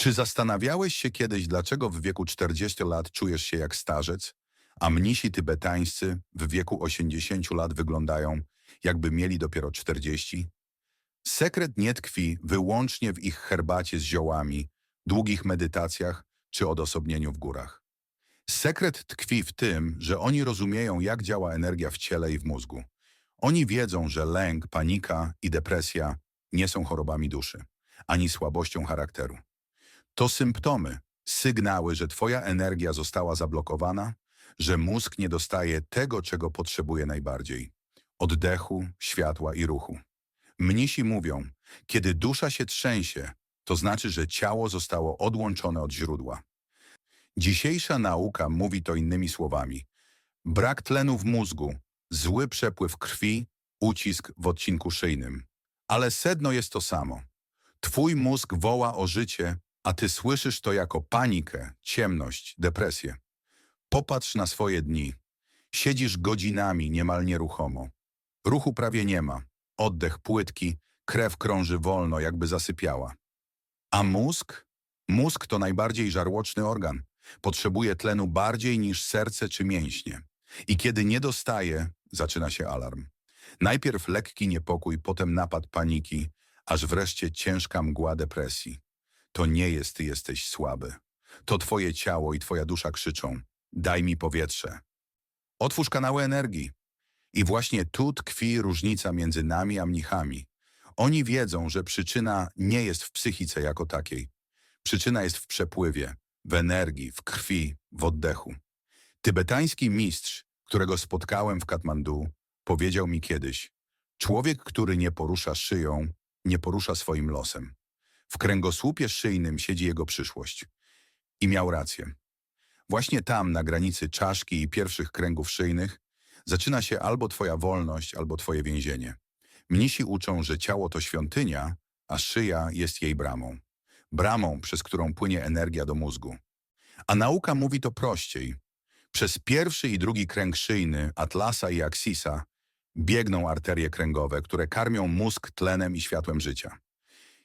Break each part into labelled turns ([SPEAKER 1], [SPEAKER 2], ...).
[SPEAKER 1] Czy zastanawiałeś się kiedyś, dlaczego w wieku 40 lat czujesz się jak starzec, a mnisi tybetańscy w wieku 80 lat wyglądają, jakby mieli dopiero 40? Sekret nie tkwi wyłącznie w ich herbacie z ziołami, długich medytacjach czy odosobnieniu w górach. Sekret tkwi w tym, że oni rozumieją, jak działa energia w ciele i w mózgu. Oni wiedzą, że lęk, panika i depresja nie są chorobami duszy, ani słabością charakteru. To symptomy, sygnały, że twoja energia została zablokowana, że mózg nie dostaje tego, czego potrzebuje najbardziej oddechu, światła i ruchu. Mnisi mówią, kiedy dusza się trzęsie, to znaczy, że ciało zostało odłączone od źródła. Dzisiejsza nauka mówi to innymi słowami. Brak tlenu w mózgu, zły przepływ krwi, ucisk w odcinku szyjnym. Ale sedno jest to samo. Twój mózg woła o życie, a ty słyszysz to jako panikę, ciemność, depresję. Popatrz na swoje dni. Siedzisz godzinami niemal nieruchomo. Ruchu prawie nie ma. Oddech płytki, krew krąży wolno, jakby zasypiała. A mózg? Mózg to najbardziej żarłoczny organ. Potrzebuje tlenu bardziej niż serce czy mięśnie. I kiedy nie dostaje, zaczyna się alarm. Najpierw lekki niepokój, potem napad paniki, aż wreszcie ciężka mgła depresji. To nie jest ty jesteś słaby. To twoje ciało i twoja dusza krzyczą daj mi powietrze. Otwórz kanały energii. I właśnie tu tkwi różnica między nami a mnichami. Oni wiedzą, że przyczyna nie jest w psychice jako takiej. Przyczyna jest w przepływie, w energii, w krwi, w oddechu. Tybetański mistrz, którego spotkałem w Katmandu, powiedział mi kiedyś Człowiek, który nie porusza szyją, nie porusza swoim losem. W kręgosłupie szyjnym siedzi jego przyszłość. I miał rację. Właśnie tam, na granicy czaszki i pierwszych kręgów szyjnych, zaczyna się albo twoja wolność, albo twoje więzienie. Mnisi uczą, że ciało to świątynia, a szyja jest jej bramą. Bramą, przez którą płynie energia do mózgu. A nauka mówi to prościej. Przez pierwszy i drugi kręg szyjny, atlasa i aksisa, biegną arterie kręgowe, które karmią mózg tlenem i światłem życia.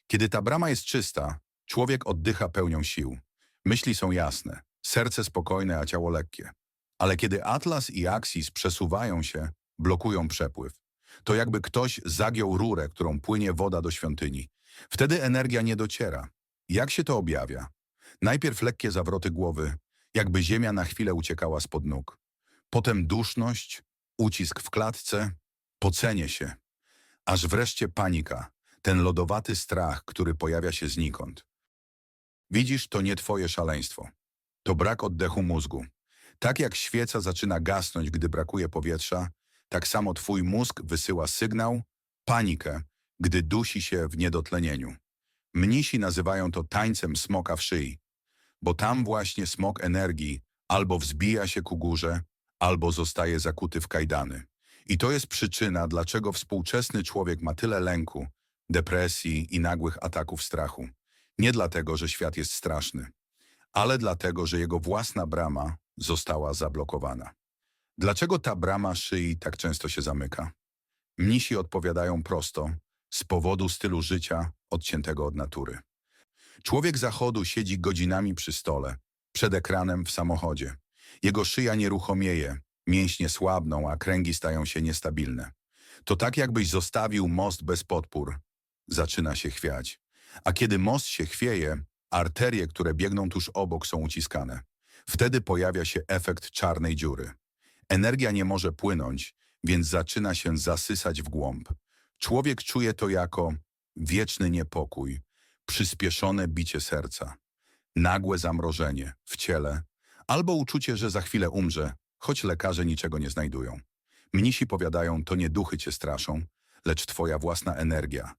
[SPEAKER 1] Kiedy ta brama jest czysta, człowiek oddycha pełnią sił. Myśli są jasne, serce spokojne, a ciało lekkie. Ale kiedy atlas i aksis przesuwają się, blokują przepływ. To jakby ktoś zagiął rurę, którą płynie woda do świątyni. Wtedy energia nie dociera. Jak się to objawia? Najpierw lekkie zawroty głowy, jakby ziemia na chwilę uciekała spod nóg. Potem duszność, ucisk w klatce, pocenie się. Aż wreszcie panika, ten lodowaty strach, który pojawia się znikąd. Widzisz, to nie twoje szaleństwo. To brak oddechu mózgu. Tak jak świeca zaczyna gasnąć, gdy brakuje powietrza, tak samo twój mózg wysyła sygnał, panikę, gdy dusi się w niedotlenieniu. Mnisi nazywają to tańcem smoka w szyi, bo tam właśnie smok energii albo wzbija się ku górze, albo zostaje zakuty w kajdany. I to jest przyczyna, dlaczego współczesny człowiek ma tyle lęku, depresji i nagłych ataków strachu. Nie dlatego, że świat jest straszny, ale dlatego, że jego własna brama została zablokowana. Dlaczego ta brama szyi tak często się zamyka? Mnisi odpowiadają prosto, z powodu stylu życia odciętego od natury. Człowiek zachodu siedzi godzinami przy stole, przed ekranem w samochodzie. Jego szyja nieruchomieje, mięśnie słabną, a kręgi stają się niestabilne. To tak jakbyś zostawił most bez podpór. Zaczyna się chwiać. A kiedy most się chwieje, arterie, które biegną tuż obok są uciskane. Wtedy pojawia się efekt czarnej dziury. Energia nie może płynąć, więc zaczyna się zasysać w głąb. Człowiek czuje to jako wieczny niepokój, przyspieszone bicie serca, nagłe zamrożenie w ciele albo uczucie, że za chwilę umrze, choć lekarze niczego nie znajdują. Mnisi powiadają, to nie duchy cię straszą, lecz twoja własna energia,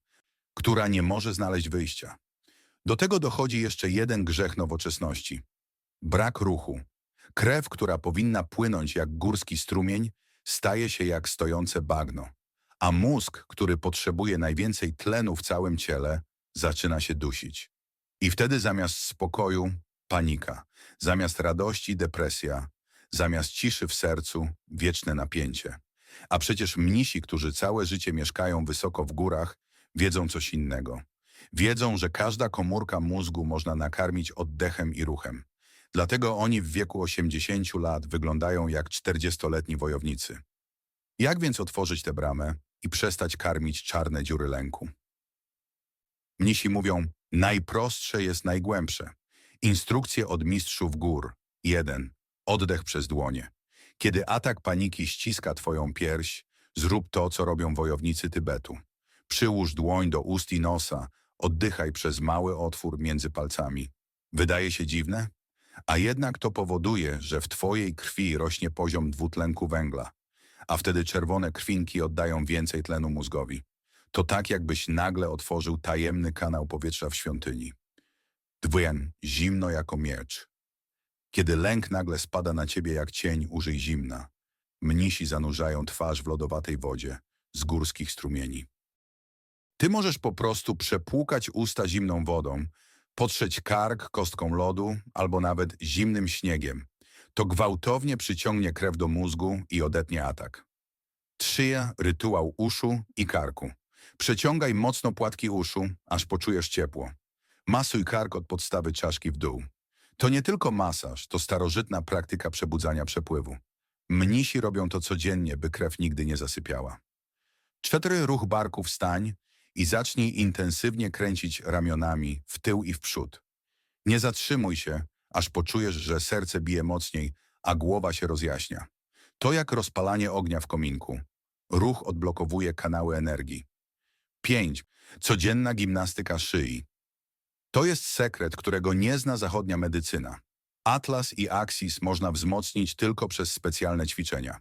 [SPEAKER 1] która nie może znaleźć wyjścia. Do tego dochodzi jeszcze jeden grzech nowoczesności. Brak ruchu. Krew, która powinna płynąć jak górski strumień, staje się jak stojące bagno. A mózg, który potrzebuje najwięcej tlenu w całym ciele, zaczyna się dusić. I wtedy zamiast spokoju panika, zamiast radości depresja, zamiast ciszy w sercu wieczne napięcie. A przecież mnisi, którzy całe życie mieszkają wysoko w górach, wiedzą coś innego. Wiedzą, że każda komórka mózgu można nakarmić oddechem i ruchem. Dlatego oni w wieku 80 lat wyglądają jak 40-letni wojownicy. Jak więc otworzyć tę bramę i przestać karmić czarne dziury lęku? Mnisi mówią, najprostsze jest najgłębsze. Instrukcje od mistrzów gór. 1. Oddech przez dłonie. Kiedy atak paniki ściska twoją pierś, zrób to, co robią wojownicy Tybetu. Przyłóż dłoń do ust i nosa, oddychaj przez mały otwór między palcami. Wydaje się dziwne? A jednak to powoduje, że w twojej krwi rośnie poziom dwutlenku węgla, a wtedy czerwone krwinki oddają więcej tlenu mózgowi. To tak, jakbyś nagle otworzył tajemny kanał powietrza w świątyni. Dwuen, zimno jako miecz. Kiedy lęk nagle spada na ciebie jak cień, użyj zimna. Mnisi zanurzają twarz w lodowatej wodzie z górskich strumieni. Ty możesz po prostu przepłukać usta zimną wodą, potrzeć kark kostką lodu albo nawet zimnym śniegiem. To gwałtownie przyciągnie krew do mózgu i odetnie atak. Trzyja, rytuał uszu i karku. Przeciągaj mocno płatki uszu, aż poczujesz ciepło. Masuj kark od podstawy czaszki w dół. To nie tylko masaż, to starożytna praktyka przebudzania przepływu. Mnisi robią to codziennie, by krew nigdy nie zasypiała. Cztery ruch barku wstań i zacznij intensywnie kręcić ramionami w tył i w przód. Nie zatrzymuj się, aż poczujesz, że serce bije mocniej, a głowa się rozjaśnia. To jak rozpalanie ognia w kominku. Ruch odblokowuje kanały energii. 5. Codzienna gimnastyka szyi. To jest sekret, którego nie zna zachodnia medycyna. Atlas i Axis można wzmocnić tylko przez specjalne ćwiczenia.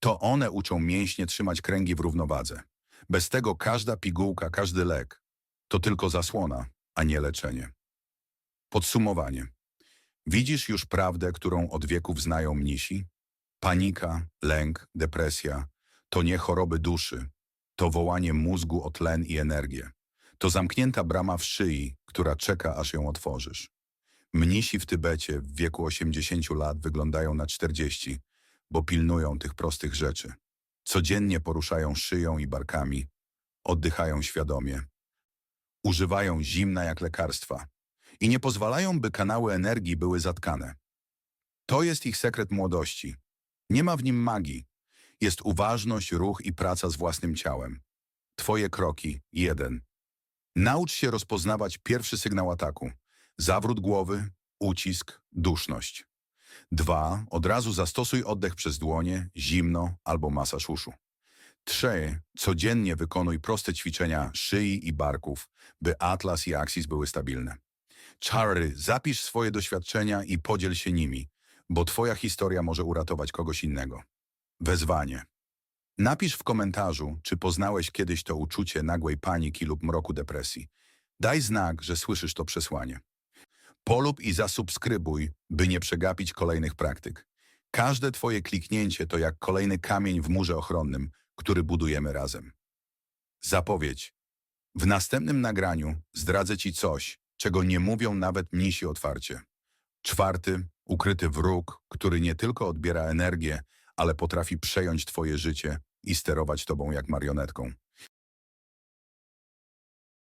[SPEAKER 1] To one uczą mięśnie trzymać kręgi w równowadze. Bez tego każda pigułka, każdy lek to tylko zasłona, a nie leczenie. Podsumowanie. Widzisz już prawdę, którą od wieków znają mnisi? Panika, lęk, depresja to nie choroby duszy, to wołanie mózgu o tlen i energię. To zamknięta brama w szyi, która czeka, aż ją otworzysz. Mnisi w Tybecie w wieku 80 lat wyglądają na 40, bo pilnują tych prostych rzeczy. Codziennie poruszają szyją i barkami, oddychają świadomie. Używają zimna jak lekarstwa i nie pozwalają, by kanały energii były zatkane. To jest ich sekret młodości. Nie ma w nim magii. Jest uważność, ruch i praca z własnym ciałem. Twoje kroki. 1. Naucz się rozpoznawać pierwszy sygnał ataku. Zawrót głowy, ucisk, duszność. 2. Od razu zastosuj oddech przez dłonie, zimno albo masaż uszu. 3. Codziennie wykonuj proste ćwiczenia szyi i barków, by atlas i aksis były stabilne. 4. Zapisz swoje doświadczenia i podziel się nimi, bo twoja historia może uratować kogoś innego. Wezwanie. Napisz w komentarzu, czy poznałeś kiedyś to uczucie nagłej paniki lub mroku depresji. Daj znak, że słyszysz to przesłanie. Polub i zasubskrybuj, by nie przegapić kolejnych praktyk. Każde twoje kliknięcie to jak kolejny kamień w murze ochronnym, który budujemy razem. Zapowiedź. W następnym nagraniu zdradzę ci coś, czego nie mówią nawet mnisi otwarcie. Czwarty, ukryty wróg, który nie tylko odbiera energię, ale potrafi przejąć twoje życie i sterować tobą jak marionetką.